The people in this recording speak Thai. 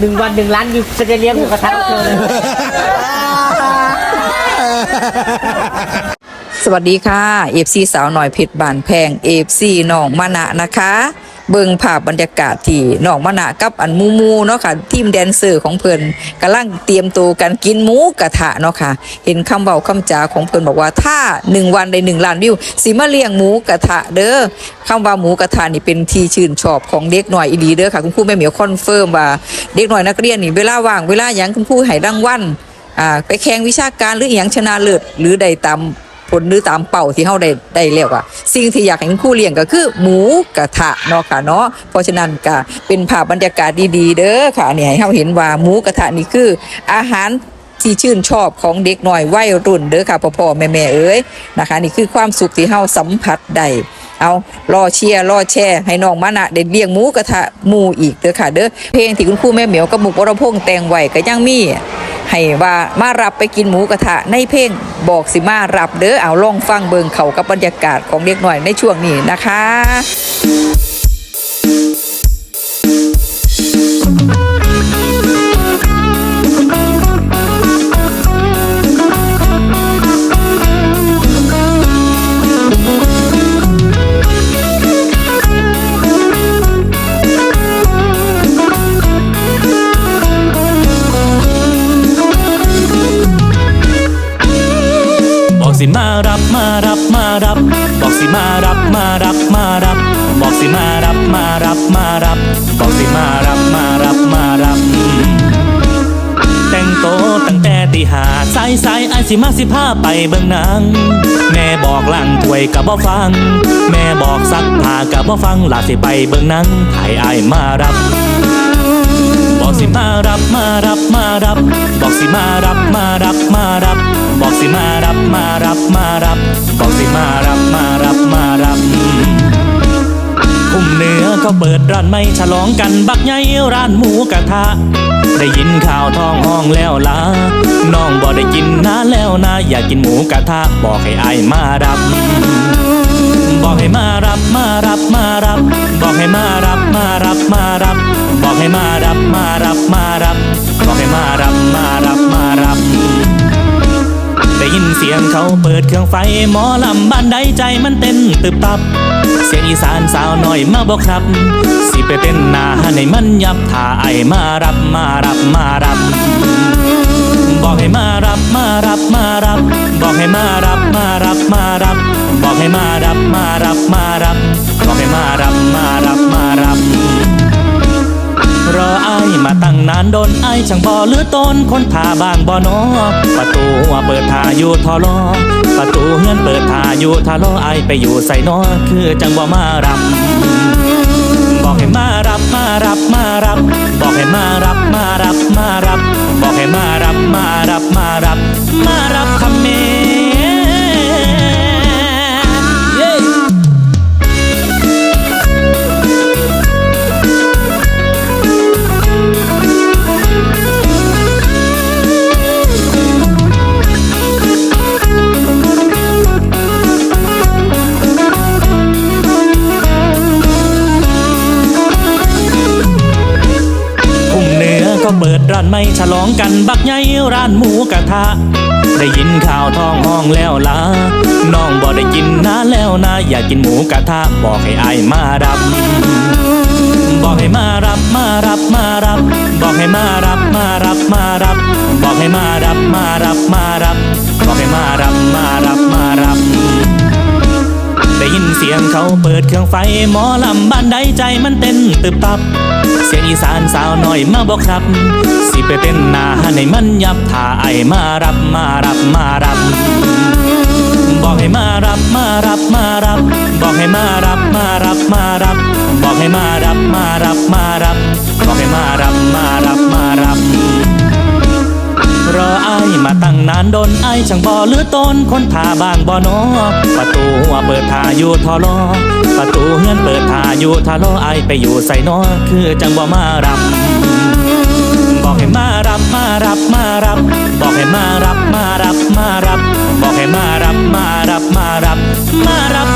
หนึ่งวันหนึ่งล้านวิวจะเลี้ยงหมูกระทะเธอเลยสวัสดีค่ะเอฟซีสาวหน่อยเพชรบานแพงเอฟซีน้องมะนะนะคะ เบิ่งภาพบรรยากาศที่น้องมะนะกับอันมูมูเนาะค่ะทีมแดนเซอร์ของเพิ่นกำลังเตรียมตัวกันกินหมูกระทะเนาะค่ะ เห็นคำเบาคำจาของเพิ่นบอกว่าถ้า 1 วันได้1ล้านวิวสิมาเลี้ยงหมูกระทะเด้อคำว่าหมูกระทะนี่เป็นที่ชื่นชอบของเด็กหน่อยอีหลีเด้อค่ะคุณครูแม่เหมียวคอนเฟิร์มว่าเด็กหน่อยนักเรียนนี่เวลาว่างเวลาหยังคุณครูให้รางวัลอ่าไปแข่งวิชาการหรืออหย่างชนะเลิศหรือได้ตาม ผลหรือตามเป่าที่เฮาได้ได้แล้วอะสิ่งที่อยากให้คู่เลี้ยงก็คือ หมูกระทะเนาะค่ะเนาะเพราะฉะนั้นก็เป็นภาพบรรยากาศดีๆ เด้อค่ะเนี่ยให้เฮาเห็นว่าหมูกระทะนี่คือ อาหารที่ชื่นชอบของเด็กน้อยวัยรุ่นเด้อค่ะพ่อๆแม่ๆเอ้ยนะคะ นี่คือความสุขที่เฮาสัมผัสได้ เอารอเชียร์รอแช่ ให้น้องมานะเด้เลี้ยงหมูกระทะหมูอีกเด้อค่ะเด้อเพลงที่คุณครูแม่เหมียวกับหมุกวรพงษ์แต่งไว้ก็ยังมีให้ว่ามารับไปกินหมูกระทะในเพลงบอกสิมารับเด้อเอาลองฟังเบิงเขากับบรรยากาศของเด็กหน่อยในช่วงนี้นะคะ รับมารับ บอกสิมารับมารับมารับ บอกสิมารับมารับมารับ บอกสิมารับมารับมารับ แต่งโตตั้งแต่ตีหาสายสายไอสิมาสิพาไปเบิ่งหนังแม่บอกล้างถวยกับบ่ฟัง แม่บอกซักผ้ากับบ่ฟังลาสิไปเบิ่งหนังให้อมารับบอกสิมารับมารับมารับ บอกสิมารับมารับมารับ สิมารับมารับมารับบอกสิมารับมารับมารับคุ้มเหนือเขาเปิดร้านไม่ฉลองกันบักใหญ่ร้านหมูกระทะ ได้ยินข่าวท้องห้องแล้วล่ะน้องบอกได้กินนาแล้วนะ อยากกินหมูกระทะ บอกให้อายมารับบอกให้มารับมารับมารับ บอกให้มารับมารับมารับ บอกให้มารับมารับมา เขาเปิดเครื่องไฟหมอลำบ้านใดใจมันเต้นตึบตับ เสียงอีสานสาวหน่อยมาบอกครับ สิไปเป็นหนาในมันยับถ้าไอมารับมารับมารับ บอกให้มารับมารับมารับ บอกให้มารับมารับมารับ บอกให้มารับมารับมารับ บอกให้มารับมา รอไอมาตั้งนานโดนไอายช่างบ่หรือต้นคนท่าบางบ่นอประตูหัวเปิดท่าอยู่ทอลอประตูเฮือนเปิดท่าอยู่ทาลอไอไปอยู่ใส่นอคือจังบ่มารับบอกให้มารับมารับมารับ บอกให้มารับมารับมารับ บอกให้มารับมารับมารับมารับ ก็เปิดร้านไม่ฉลองกันบักใหญ่ร้านหมูกระทะ ได้ยินข่าวท้องห้องแล้วล่ะน้องบอกได้กินนาแล้วนะ อยากกินหมูกระทะ บอกให้อายมารับ บอกให้มารับมารับมารับ บอกให้มารับมารับมารับ บอกให้มารับมารับมารับ เสียงเขาเปิดเครื่องไฟหมอลำบ้านใดใจมันเต้นตึบตับ เสียงอีสานสาวหน่อยมาบอกครับ สิไปเป็นหนาในมันยับถ้าไอมารับมารับมารับ บอกให้มารับมารับมารับ บอกให้มารับมารับมารับ บอกให้มารับมารับมารับ บอกให้มารับมารับมา นานโดนไอช่างบ่หรือต้นคนท่าบางบ่นอประตูหัวเปิดท่าอยู่ทอลอประตูเฮือนเปิดท่าอยู่ทาลอไอไปอยู่ใส่นอคือจังบ่มารับบอกให้มารับมารับมารับ บอกให้มารับมารับมารับ บอกให้มารับมารับมารับมารับ